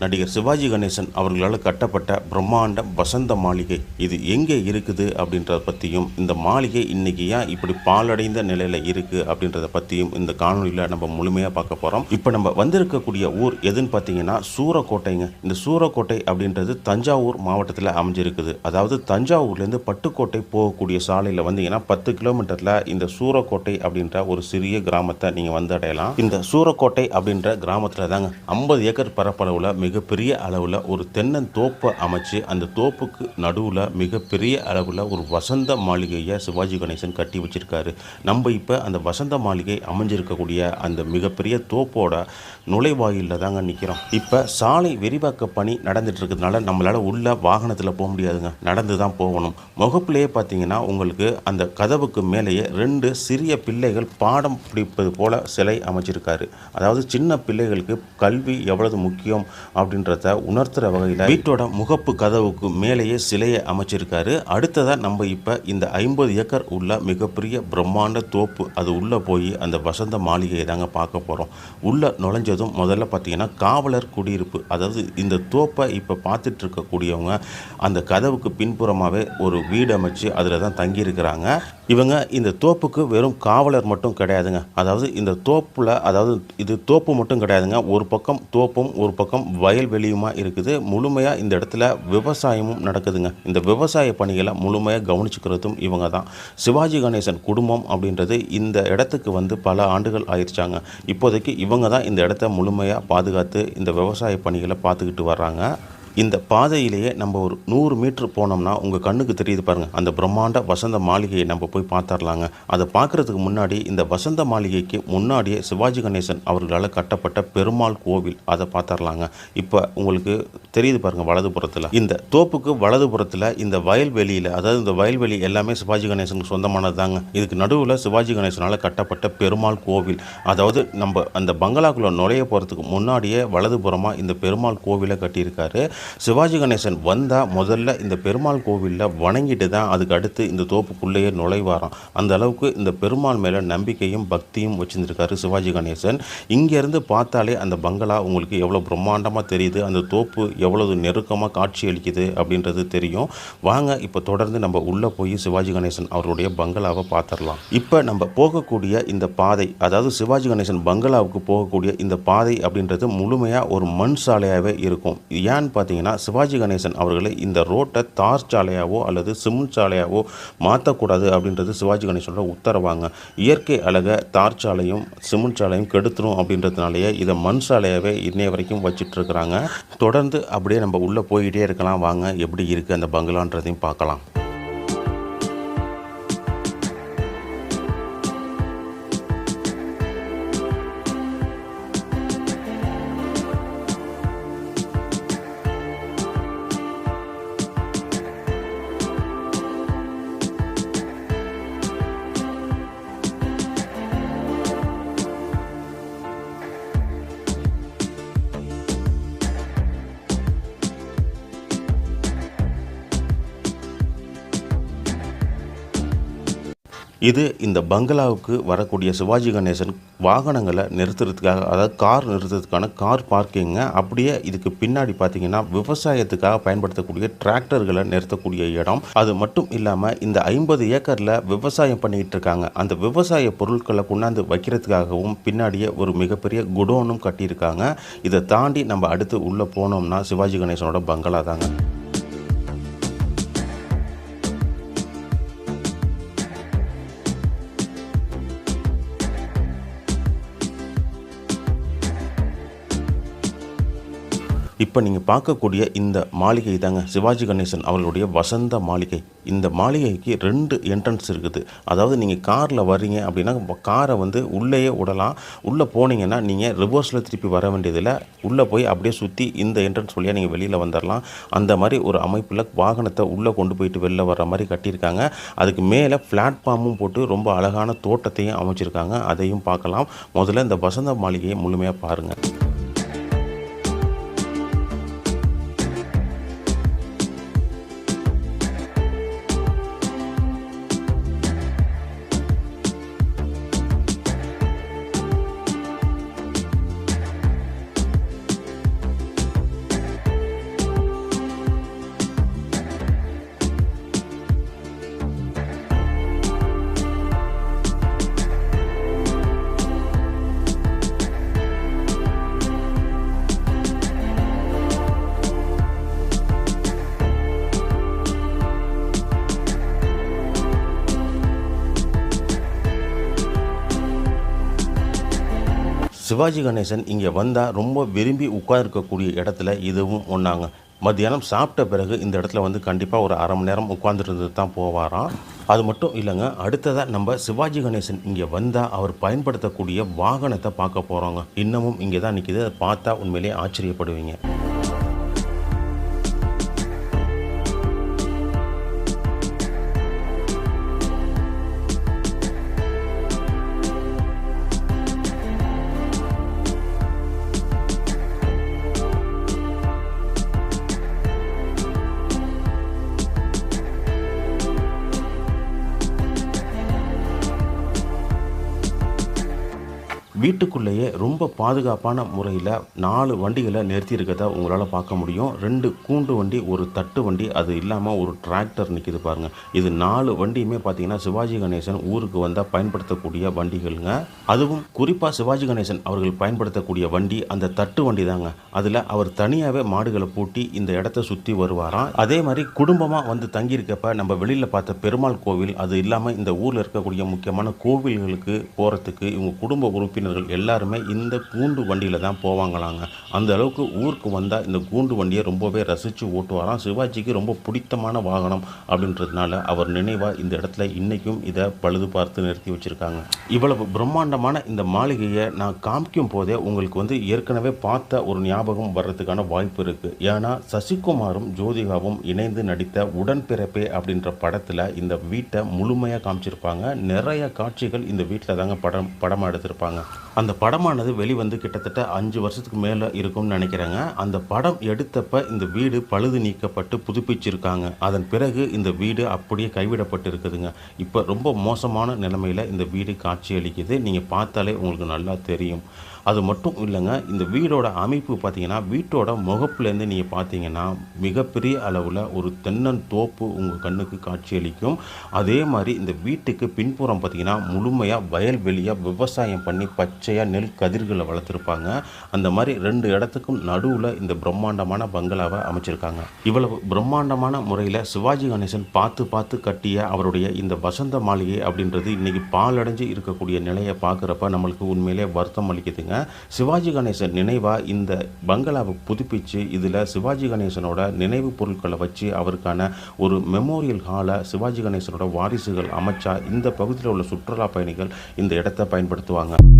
நடிகர் சிவாஜி கணேசன் அவர்களால் கட்டப்பட்ட பிரம்மாண்ட வசந்த மாளிகை. இது எங்கே இருக்குது அப்படின்றத பற்றியும் இந்த மாளிகை இன்னைக்கு ஏன் இப்படி பாலடைந்த நிலையில் இருக்குது அப்படின்றத பற்றியும் இந்த காணொலியில் நம்ம முழுமையாக பார்க்க போகிறோம் இப்போ நம்ம வந்திருக்கக்கூடிய ஊர் எதுன்னு பார்த்தீங்கன்னா சூரக்கோட்டைங்க. இந்த சூரக்கோட்டை அப்படின்றது தஞ்சாவூர் மாவட்டத்தில் அமைஞ்சிருக்குது. அதாவது தஞ்சாவூர்லேருந்து பட்டுக்கோட்டை போகக்கூடிய சாலையில் வந்தீங்கன்னா பத்து கிலோமீட்டரில் இந்த சூரக்கோட்டை அப்படின்ற ஒரு சிறிய கிராமத்தை நீங்கள் வந்து அடையலாம். இந்த சூரக்கோட்டை அப்படின்ற கிராமத்தில் தாங்க ஐம்பது ஏக்கர் பரப்பளவில் மிகப்பெரிய அளவில் ஒரு தென்னந்தோப்பை அமைச்சு அந்த தோப்புக்கு நடுவில் மிகப்பெரிய அளவில் ஒரு வசந்த மாளிகையை சிவாஜி கணேசன் கட்டி வச்சிருக்காரு. நம்ம இப்போ அந்த வசந்த மாளிகை அமைஞ்சிருக்கக்கூடிய அந்த மிகப்பெரிய தோப்போட நுழைவாயிலில் தாங்க நிற்கிறோம் இப்போ சாலை விரிவாக்க பணி நடந்துட்டுருக்கிறதுனால நம்மளால் உள்ள வாகனத்தில் போக முடியாதுங்க. நடந்து தான் போகணும். முகப்பிலேயே பார்த்தீங்கன்னா உங்களுக்கு அந்த கதவுக்கு மேலேயே ரெண்டு சிறிய பிள்ளைகள் பாடம் பிடிப்பது போல் சிலை அமைச்சிருக்காரு. அதாவது சின்ன பிள்ளைகளுக்கு கல்வி எவ்வளவு முக்கியம் அப்படின்றத உணர்த்துற வகையில் வீட்டோட முகப்பு கதவுக்கு மேலேயே சிலையை அமைச்சிருக்காரு. அடுத்ததாக நம்ம இப்போ இந்த ஐம்பது ஏக்கர் உள்ள மிகப்பெரிய பிரம்மாண்ட தோப்பு அது உள்ளே போய் அந்த வசந்த மாளிகையை தாங்க பார்க்க போகிறோம் உள்ளே நுழைஞ்சதும் முதல்ல பார்த்தீங்கன்னா காவலர் குடியிருப்பு. அதாவது இந்த தோப்பை இப்போ பார்த்துட்டு இருக்கக்கூடியவங்க அந்த கதவுக்கு பின்புறமாகவே ஒரு வீடு அமைச்சு அதில் தான் தங்கியிருக்கிறாங்க. இவங்க இந்த தோப்புக்கு வெறும் காவலர் மட்டும் கிடையாதுங்க. அதாவது இந்த தோப்பில் அதாவது இது தோப்பு மட்டும் கிடையாதுங்க. ஒரு பக்கம் தோப்பும் ஒரு பக்கம் வயல்வெளியுமா இருக்குது. முழுமையாக இந்த இடத்துல விவசாயமும் நடக்குதுங்க. இந்த விவசாய பணிகளை முழுமையாக கவனிச்சுக்கிறதும் இவங்க தான். சிவாஜி கணேசன் குடும்பம் அப்படின்றது இந்த இடத்துக்கு வந்து பல ஆண்டுகள் ஆயிடுச்சாங்க இப்போதைக்கு இவங்க தான் இந்த இடத்த முழுமையாக பாதுகாத்து இந்த விவசாய பணிகளை பார்த்துக்கிட்டு வர்றாங்க. இந்த பாதையிலேயே நம்ம ஒரு நூறு மீட்ரு போனோம்னா உங்கள் கண்ணுக்கு தெரியுது பாருங்கள் அந்த பிரம்மாண்ட வசந்த மாளிகையை நம்ம போய் பார்த்துடலாங்க. அதை பார்க்குறதுக்கு முன்னாடி இந்த வசந்த மாளிகைக்கு முன்னாடியே சிவாஜி கணேசன் அவர்களால் கட்டப்பட்ட பெருமாள் கோவில் அதை பார்த்துடலாங்க. இப்போ உங்களுக்கு தெரியுது பாருங்கள் வலதுபுறத்தில். இந்த தோப்புக்கு வலதுபுறத்தில் இந்த வயல்வெளியில் அதாவது இந்த வயல்வெளி எல்லாமே சிவாஜி கணேசனுக்கு சொந்தமானது தாங்க இதுக்கு நடுவில் சிவாஜி கணேசனால் கட்டப்பட்ட பெருமாள் கோவில். அதாவது நம்ம அந்த பங்களாக்குள்ளே நுழைய போகிறதுக்கு முன்னாடியே வலதுபுறமாக இந்த பெருமாள் கோவிலை கட்டியிருக்காரு. சிவாஜி கணேசன் வந்தால் முதல்ல இந்த பெருமாள் கோவிலில் வணங்கிட்டு தான் அதுக்கு அடுத்து இந்த தோப்புக்குள்ளேயே நுழைவாராம். அந்த அளவுக்கு இந்த பெருமாள் மேலே நம்பிக்கையும் பக்தியும் வச்சுருந்துருக்காரு சிவாஜி கணேசன். இங்கேருந்து பார்த்தாலே அந்த பங்களா உங்களுக்கு எவ்வளோ பிரம்மாண்டமாக தெரியுது அந்த தோப்பு எவ்வளவு நெருக்கமாக காட்சி அளிக்குது அப்படின்றது தெரியும். வாங்க இப்போ தொடர்ந்து நம்ம உள்ளே போய் சிவாஜி கணேசன் அவருடைய பங்களாவை பார்த்துடலாம் இப்போ நம்ம போகக்கூடிய இந்த பாதை அதாவது சிவாஜி கணேசன் பங்களாவுக்கு போகக்கூடிய இந்த பாதை அப்படின்றது முழுமையாக ஒரு மண் சாலையாகவே இருக்கும். ஏன்னு பார்த்தீங்கன்னா சிவாஜி கணேசன் அவர்களை இந்த ரோட்டை தார் சாலையாவோ அல்லது சிமெண்ட் சாலையாவோ மாற்றக்கூடாது அப்படின்றது சிவாஜி கணேசனோட உத்தரவாங்க. இயற்கை அழகை தார் சாலையும் சிமெண்ட் சாலையும் கெடுத்துரும் அப்படின்றதுனாலேயே இதை மண் சாலையாகவே இன்னைய வரைக்கும் வச்சிட்ருக்கிறாங்க. தொடர்ந்து அப்படியே நம்ம உள்ளே போய்கிட்டே இருக்கலாம். வாங்க எப்படி இருக்குது அந்த பங்களான்றதையும் பார்க்கலாம். இது இந்த பங்களாவுக்கு வரக்கூடிய சிவாஜி கணேசன் வாகனங்களை நிறுத்துறதுக்காக அதாவது கார் நிறுத்துறதுக்கான கார் பார்க்கிங்க அப்படியே இதுக்கு பின்னாடி பார்த்தீங்கன்னா விவசாயத்துக்காக பயன்படுத்தக்கூடிய டிராக்டர்களை நிறுத்தக்கூடிய இடம். அது மட்டும் இல்லாமல் இந்த ஐம்பது ஏக்கரில் விவசாயம் பண்ணிக்கிட்டு இருக்காங்க. அந்த விவசாய பொருட்களை கொண்டாந்து வைக்கிறதுக்காகவும் பின்னாடியே ஒரு மிகப்பெரிய குடோனும் கட்டியிருக்காங்க. இதை தாண்டி நம்ம அடுத்து உள்ளே போனோம்னா சிவாஜி கணேசனோட பங்களா தாங்க. இப்போ நீங்கள் பார்க்கக்கூடிய இந்த மாளிகை தாங்க சிவாஜி கணேசன் அவர்களுடைய வசந்த மாளிகை. இந்த மாளிகைக்கு ரெண்டு என்ட்ரன்ஸ் இருக்குது. அதாவது நீங்கள் காரில் வர்றீங்க அப்படின்னா காரை வந்து உள்ளேயே விடலாம். உள்ளே போனீங்கன்னா நீங்கள் ரிவர்ஸில் திருப்பி வர வேண்டியதில்லை. உள்ளே போய் அப்படியே சுற்றி இந்த என்ட்ரன்ஸ் வழியாக நீங்கள் வெளியில் வந்துடலாம் அந்த மாதிரி ஒரு அமைப்பில் வாகனத்தை உள்ளே கொண்டு போயிட்டு வெளில வர்ற மாதிரி கட்டியிருக்காங்க. அதுக்கு மேலே பிளாட்ஃபார்மும் போட்டு ரொம்ப அழகான தோட்டத்தையும் அமைச்சிருக்காங்க. அதையும் பார்க்கலாம். முதல்ல இந்த வசந்த மாளிகையை முழுமையாக பாருங்கள் சிவாஜி கணேசன் இங்கே வந்தால் ரொம்ப விரும்பி உட்கார்ந்துருக்கக்கூடிய இடத்துல இதுவும் ஒன்றாங்க மத்தியானம் சாப்பிட்ட பிறகு இந்த இடத்துல வந்து கண்டிப்பாக ஒரு அரை மணி நேரம் உட்காந்துருந்து தான் போவாராம். அது மட்டும் இல்லைங்க அடுத்ததாக நம்ம சிவாஜி கணேசன் இங்கே வந்தால் அவர் பயன்படுத்தக்கூடிய வாகனத்தை பார்க்க போகிறோங்க இன்னமும் இங்கே தான் நிற்கிது அதை பார்த்தா உண்மையிலேயே ஆச்சரியப்படுவீங்க. வீட்டுக்குள்ளேயே ரொம்ப பாதுகாப்பான முறையில் நாலு வண்டிகளை நிறுத்தி இருக்கிறத உங்களால் பார்க்க முடியும். ரெண்டு கூண்டு வண்டி ஒரு தட்டு வண்டி அது இல்லாமல் ஒரு டிராக்டர் நிற்கிது பாருங்கள் இது நாலு வண்டியுமே பார்த்தீங்கன்னா சிவாஜி கணேசன் ஊருக்கு வந்தால் பயன்படுத்தக்கூடிய வண்டிகள்ங்க. அதுவும் குறிப்பாக சிவாஜி கணேசன் அவர்கள் பயன்படுத்தக்கூடிய வண்டி அந்த தட்டு வண்டி தாங்க அதில் அவர் தனியாகவே மாடுகளை பூட்டி இந்த இடத்த சுற்றி வருவாராம். அதே மாதிரி குடும்பமாக வந்து தங்கியிருக்கப்ப நம்ம வெளியில் பார்த்த பெருமாள் கோவில் அது இல்லாமல் இந்த ஊரில் இருக்கக்கூடிய முக்கியமான கோவில்களுக்கு போகிறதுக்கு இவங்க குடும்ப உறுப்பினர்கள் எல்லாருமே இந்த கூண்டு வண்டியில் தான் போவாங்களாங்க. அந்த அளவுக்கு ஊருக்கு வந்தால் இந்த கூண்டு வண்டியை ரொம்பவே ரசித்து ஓட்டுவாராம். சிவாஜிக்கு ரொம்ப பிடித்தமான வாகனம் அப்படின்றதுனால அவர் நினைவாக இந்த இடத்துல இன்றைக்கும் இதை பழுது பார்த்து நிறுத்தி வச்சுருக்காங்க. இவ்வளவு பிரம்மாண்டமான இந்த மாளிகையை நான் காமிக்கும் போதே உங்களுக்கு வந்து ஏற்கனவே பார்த்த ஒரு ஞாபகம் வர்றதுக்கான வாய்ப்பு இருக்குது ஏன்னா சசிகுமாரும் ஜோதிகாவும் இணைந்து நடித்த உடன்பிறப்பே அப்படின்ற படத்தில் இந்த வீட்டை முழுமையாக காமிச்சிருப்பாங்க. நிறைய காட்சிகள் இந்த வீட்டில் தாங்க படம் படமாக எடுத்திருப்பாங்க. அந்த படமானது வெளிவந்து கிட்டத்தட்ட அஞ்சு வருஷத்துக்கு மேலே இருக்கும்னு நினைக்கிறேங்க. அந்த படம் எடுத்தப்ப இந்த வீடு பழுது நீக்கப்பட்டு புதுப்பிச்சிருக்காங்க. அதன் பிறகு இந்த வீடு அப்படியே கைவிடப்பட்டு இருக்குதுங்க இப்போ ரொம்ப மோசமான நிலைமையில் இந்த வீடு காட்சியளிக்குது. நீங்கள் பார்த்தாலே உங்களுக்கு நல்லா தெரியும். அது மட்டும் இல்லைங்க இந்த வீடோட அமைப்பு பார்த்தீங்கன்னா வீட்டோட முகப்புலேருந்து நீங்கள் பார்த்தீங்கன்னா மிகப்பெரிய அளவில் ஒரு தென்னன் தோப்பு உங்கள் கண்ணுக்கு காட்சியளிக்கும் அதே மாதிரி இந்த வீட்டுக்கு பின்புறம் பார்த்தீங்கன்னா முழுமையாக வயல்வெளியாக விவசாயம் பண்ணி பச்சையாக நெல் கதிர்களை வளர்த்துருப்பாங்க. அந்த மாதிரி ரெண்டு இடத்துக்கும் நடுவில் இந்த பிரம்மாண்டமான பங்களாவை அமைச்சிருக்காங்க. இவ்வளவு பிரம்மாண்டமான முறையில் சிவாஜி கணேசன் பார்த்து பார்த்து கட்டிய அவருடைய இந்த வசந்த மாளிகை அப்படின்றது இன்னைக்கு பாலடைஞ்சு இருக்கக்கூடிய நிலையை பார்க்குறப்ப நம்மளுக்கு உண்மையிலே வருத்தம் அளிக்குதுங்க. சிவாஜி கணேசன் நினைவாக இந்த பங்களாவை புதுப்பிச்சு இதில் சிவாஜி கணேசனோட நினைவு பொருட்களை வச்சு அவருக்கான ஒரு மெமோரியல் ஹாலை சிவாஜி கணேசனோட வாரிசுகள் அமைச்சா இந்த பகுதியில் உள்ள சுற்றுலா பயணிகள் இந்த இடத்த பயன்படுத்துவாங்க.